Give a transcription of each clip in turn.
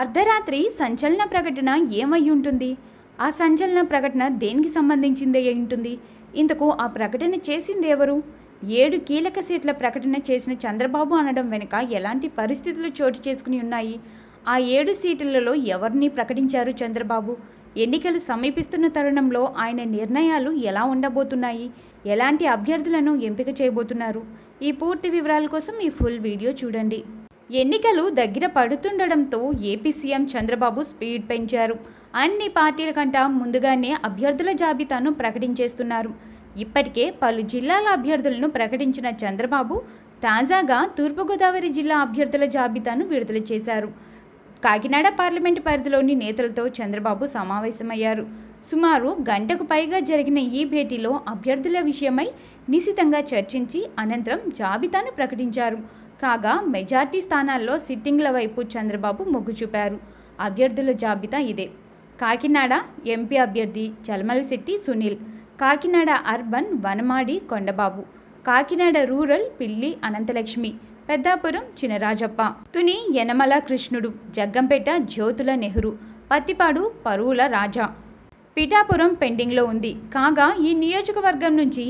అర్ధరాత్రి సంచలన ప్రకటన ఏమై ఉంటుంది ఆ సంచలన ప్రకటన దేనికి సంబంధించిందే ఉంటుంది ఇంతకు ఆ ప్రకటన చేసింది ఎవరు ఏడు కీలక సీట్ల ప్రకటన చేసిన చంద్రబాబు అనడం వెనుక ఎలాంటి పరిస్థితులు చోటు చేసుకుని ఉన్నాయి? ఆ ఏడు సీట్లలో ఎవరిని ప్రకటించారు చంద్రబాబు? ఎన్నికలు సమీపిస్తున్న తరుణంలో ఆయన నిర్ణయాలు ఎలా ఉండబోతున్నాయి? ఎలాంటి అభ్యర్థులను ఎంపిక చేయబోతున్నారు? ఈ పూర్తి వివరాల కోసం ఈ ఫుల్ వీడియో చూడండి. ఎన్నికలు దగ్గర పడుతుండడంతో ఏపీ సీఎం చంద్రబాబు స్పీడ్ పెంచారు. అన్ని పార్టీల కంట ముందుగానే అభ్యర్థుల జాబితాను ప్రకటించేస్తున్నారు. ఇప్పటికే పలు జిల్లాల అభ్యర్థులను ప్రకటించిన చంద్రబాబు తాజాగా తూర్పుగోదావరి జిల్లా అభ్యర్థుల జాబితాను విడుదల చేశారు. కాకినాడ పార్లమెంటు పరిధిలోని నేతలతో చంద్రబాబు సమావేశమయ్యారు. సుమారు గంటకు పైగా జరిగిన ఈ భేటీలో అభ్యర్థుల విషయమై నిశితంగా చర్చించి అనంతరం జాబితాను ప్రకటించారు. కాగా మెజార్టీ స్థానాల్లో సిట్టింగ్ల వైపు చంద్రబాబు మొగ్గు చూపారు. అభ్యర్థుల జాబితా ఇదే. కాకినాడ ఎంపీ అభ్యర్థి చల్మలశెట్టి సునీల్ కాకినాడ అర్బన్ వనమాడి కొండబాబు కాకినాడ రూరల్ పిల్లి అనంతలక్ష్మి పెద్దాపురం చినరాజప్ప తుని యనమల కృష్ణుడు జగ్గంపేట జ్యోతుల నెహ్రూ పత్తిపాడు పరువుల రాజా. పిఠాపురం పెండింగ్లో ఉంది. కాగా ఈ నియోజకవర్గం నుంచి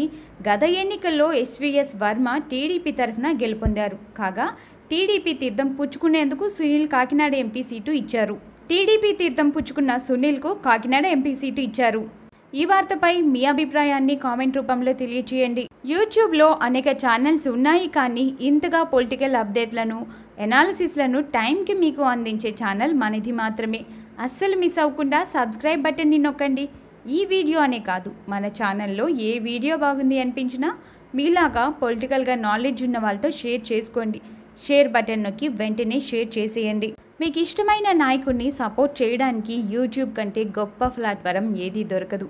గత ఎన్నికల్లో ఎస్వీఎస్ వర్మ టీడీపీ తరఫున గెలుపొందారు. కాగా టీడీపీ తీర్థం పుచ్చుకునేందుకు సునీల్ కాకినాడ ఎంపీ సీటు ఇచ్చారు. టీడీపీ తీర్థం పుచ్చుకున్న సునీల్కు కాకినాడ ఎంపీ సీటు ఇచ్చారు. ఈ వార్తపై మీ అభిప్రాయాన్ని కామెంట్ రూపంలో తెలియచేయండి. యూట్యూబ్లో అనేక ఛానల్స్ ఉన్నాయి కానీ ఇంతగా పొలిటికల్ అప్డేట్లను ఎనాలిసిస్లను టైంకి మీకు అందించే ఛానల్ మనది మాత్రమే. అస్సలు మిస్ అవ్వకుండా సబ్స్క్రైబ్ బటన్ని నొక్కండి. ఈ వీడియో అనే కాదు మన ఛానల్లో ఏ వీడియో బాగుంది అనిపించినా మీలాగా పొలిటికల్గా నాలెడ్జ్ ఉన్న వాళ్ళతో షేర్ చేసుకోండి. షేర్ బటన్ నొక్కి వెంటనే షేర్ చేసేయండి. మీకు ఇష్టమైన నాయకుడిని సపోర్ట్ చేయడానికి యూట్యూబ్ కంటే గొప్ప ప్లాట్ఫారం ఏదీ దొరకదు.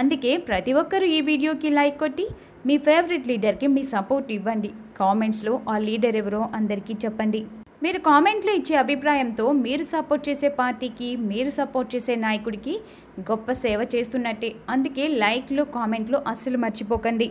అందుకే ప్రతి ఒక్కరూ ఈ వీడియోకి లైక్ కొట్టి మీ ఫేవరెట్ లీడర్కి మీ సపోర్ట్ ఇవ్వండి. కామెంట్స్లో ఆ లీడర్ ఎవరో అందరికీ చెప్పండి. మీరు కామెంట్లో ఇచ్చే అభిప్రాయంతో మీరు సపోర్ట్ చేసే పార్టీకి మీరు సపోర్ట్ చేసే నాయకుడికి గొప్ప సేవ చేస్తున్నట్టే. అందుకే లైక్లు కామెంట్లు అస్సలు మర్చిపోకండి.